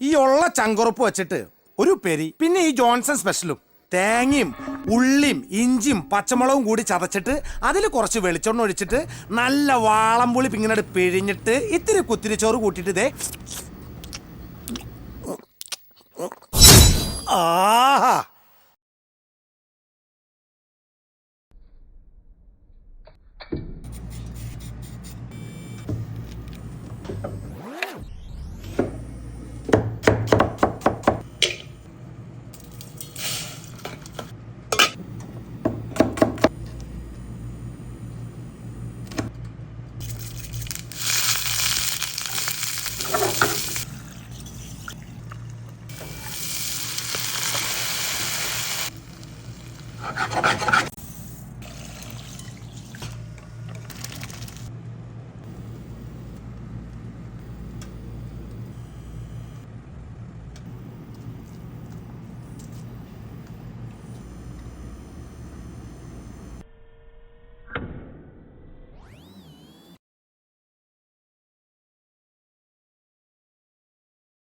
ഈ ഉള്ള ചങ്കുറപ്പ് വെച്ചിട്ട് ഒരു പെരി പിന്നെ ഈ ജോൺസൺ സ്പെഷ്യലും. തേങ്ങയും ഉള്ളിയും ഇഞ്ചിയും പച്ചമുളകും കൂടി ചതച്ചിട്ട് അതിൽ കുറച്ച് വെളിച്ചെണ്ണ ഒഴിച്ചിട്ട് നല്ല വാളംപുളി പിങ്ങനട് പിഴിഞ്ഞിട്ട് ഇത്തിരി കുത്തിരിച്ചോറ് കൂട്ടിയിട്ട് ഇതേ ആഹാ. ハハハハ!